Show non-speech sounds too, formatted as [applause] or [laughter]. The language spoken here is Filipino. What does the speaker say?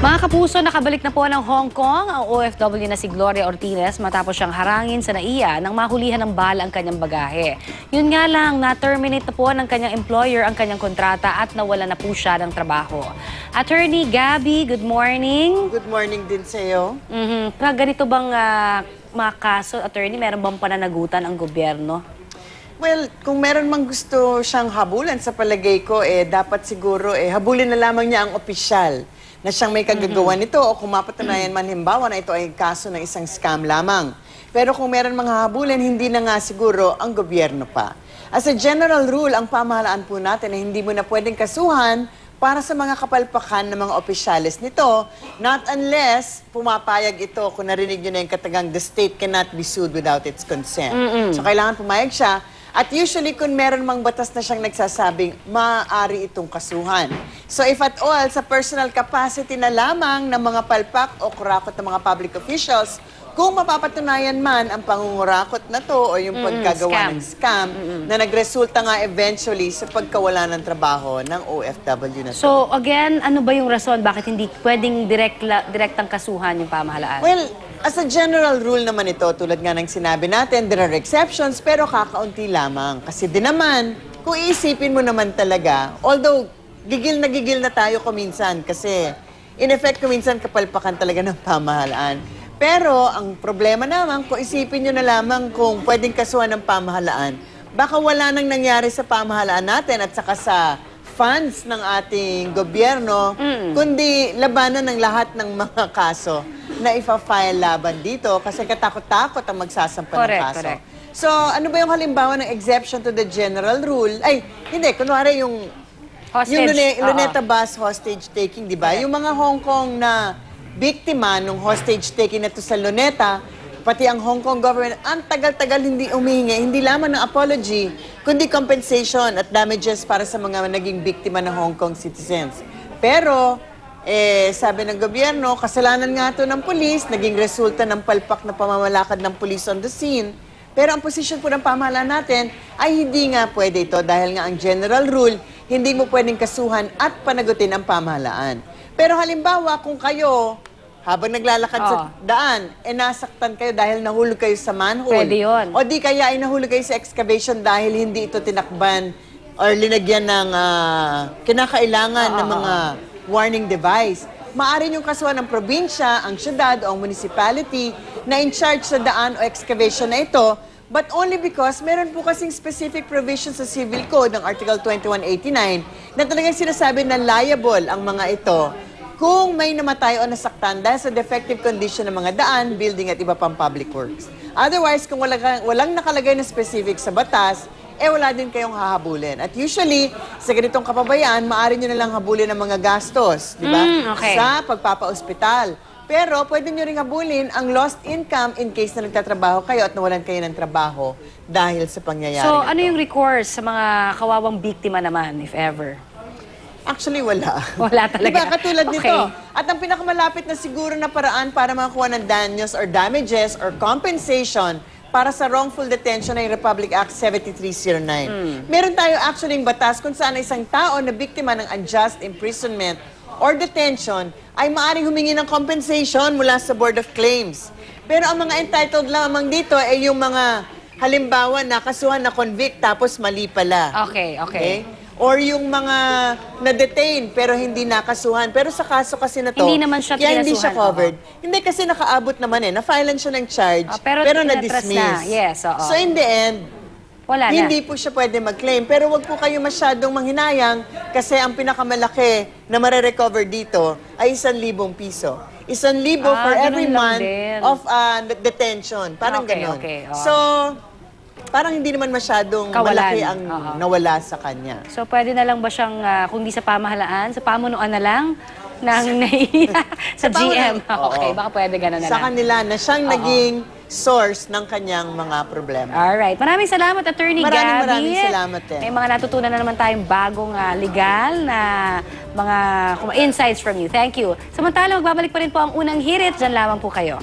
Mga kapuso, nakabalik na po ng Hong Kong ang OFW na si Gloria Ortiz matapos siyang harangin sa NAIA nang mahulihan ng bala ang kanyang bagahe. Yun nga lang, na-terminate na po ng kanyang employer ang kanyang kontrata at nawala na po siya ng trabaho. Attorney Gabby, good morning. Good morning din sa iyo. Mhm. Pag ganito bang ah, mga kaso, attorney, meron bang pananagutan ang gobyerno? Well, kung meron mang gusto siyang habulan sa palagay ko, eh, dapat siguro, eh, habulin na lamang niya ang opisyal na siyang may kagagawa nito o kung mapatunayan man himbawa na ito ay kaso ng isang scam lamang. Pero kung meron mga habulan, hindi na nga siguro ang gobyerno pa. As a general rule, ang pamahalaan po natin ay hindi mo na pwedeng kasuhan para sa mga kapalpakan ng mga opisyalis nito, not unless pumapayag ito, kung narinig nyo na yung katagang, the state cannot be sued without its consent. So kailangan pumayag siya. At usually, kung meron mang batas na siyang nagsasabing, maaari itong kasuhan. So if at all, sa personal capacity na lamang ng mga palpak o kurakot ng mga public officials, kung mapapatunayan man ang pangungurakot na to o yung pagkagawa scam. ng scam na nagresulta nga eventually sa pagkawala ng trabaho ng OFW na to. So again, ano ba yung rason bakit hindi pwedeng direct la- direktang kasuhan yung pamahalaan? Well, as a general rule naman ito, tulad nga ng sinabi natin, there are exceptions, pero kakaunti lamang. Kasi din naman, kung iisipin mo naman talaga, although gigil na gigil na tayo kuminsan kasi in effect kuminsan kapalpakan talaga ng pamahalaan. Pero ang problema naman, kung isipin nyo na lamang kung pwedeng kasuhan ng pamahalaan, baka wala nang nangyari sa pamahalaan natin at saka sa funds ng ating gobyerno, kundi labanan ng lahat ng mga kaso na ifa-file laban dito kasi katakot-takot ang magsasampa ng Correct, kaso. correct. So, ano ba yung halimbawa ng exception to the general rule? Ay, hindi, kunwari yung Hostage. yung Lune-. Luneta bus hostage taking, di ba? Yung mga Hong Kong na biktima nung hostage taking na sa Luneta, pati ang Hong Kong government, ang tagal-tagal hindi umihingi, hindi lamang ng apology, kundi compensation at damages para sa mga naging biktima ng Hong Kong citizens. Pero, eh, sabi ng gobyerno, kasalanan nga to ng pulis, naging resulta ng palpak na pamamalakad ng pulis on the scene. Pero ang posisyon po ng pamahalaan natin ay hindi nga pwede ito dahil nga ang general rule, hindi mo pwedeng kasuhan at panagutin ang pamahalaan. Pero halimbawa, kung kayo, habang naglalakad sa Oo. daan, eh nasaktan kayo dahil nahulog kayo sa manhole. Pwede yun. O di kaya ay nahulog kayo sa excavation dahil hindi ito tinakban or linagyan ng ah, kinakailangan ng mga warning device. Maaari yung kasuhan ng probinsya, ang syudad o ang municipality na in charge sa daan o excavation na ito, but only because meron po kasing specific provisions sa Civil Code ng Article 2189 na talagang sinasabi na liable ang mga ito kung may namatay o nasaktan dahil sa defective condition ng mga daan, building at iba pang public works. Otherwise, kung wala, walang nakalagay na specific sa batas, eh wala din kayong hahabulin. At usually, sa ganitong kapabayaan, maaari nyo na lang habulin ang mga gastos, di ba? Mm, okay. Sa pagpapa-ospital. Pero pwede nyo ring habulin ang lost income in case na nagtatrabaho kayo at nawalan kayo ng trabaho dahil sa pangyayari. So ano yung recourse sa mga kawawang biktima naman, if ever? Actually, wala. Wala talaga. Diba, katulad Okay. nito. At ang pinakamalapit na siguro na paraan para makakuha ng danyos or damages or compensation para sa wrongful detention ay Republic Act 7309. Meron tayo actually yung batas kung saan isang tao na biktima ng unjust imprisonment or detention ay maaaring humingi ng compensation mula sa Board of Claims. Pero ang mga entitled lamang dito ay yung mga halimbawa nakasuhan na convict tapos mali pala. Okay, okay. Or yung mga na-detain pero hindi nakasuhan. Pero sa kaso kasi na to, Hindi naman siya kaya hindi siya pinasuhan, covered. Hindi kasi nakaabot naman eh. Na-filean siya ng charge, Ah, pero pero, tinatras na-dismiss. na. Yes, oo. So in the end, Wala na. hindi po siya pwede mag-claim. Pero wag po kayo masyadong manghinayang kasi ang pinakamalaki na mare-recover dito ay isang libong piso. Isang libo Ah, for ganun every lang month din. of uh, detention. Parang Okay, ganon. okay, oo. So, parang hindi naman masyadong Kawalan. malaki ang Oo. nawala sa kanya. So pwede na lang ba siyang, ah, kung di sa pamahalaan, sa pamunuan na lang ng [laughs] NAIA, sa, Sa GM? pamunuan, Okay, oo. baka pwede gano'n na Sa lang. kanila na siyang naging source ng kanyang mga problema. Alright. Maraming salamat, Attorney Maraming Gabby. maraming salamat din. May mga natutunan na naman tayong bagong ah, legal na mga kuma- insights from you. Thank you. Samantala, magbabalik pa rin po ang unang hirit. Diyan lamang po kayo.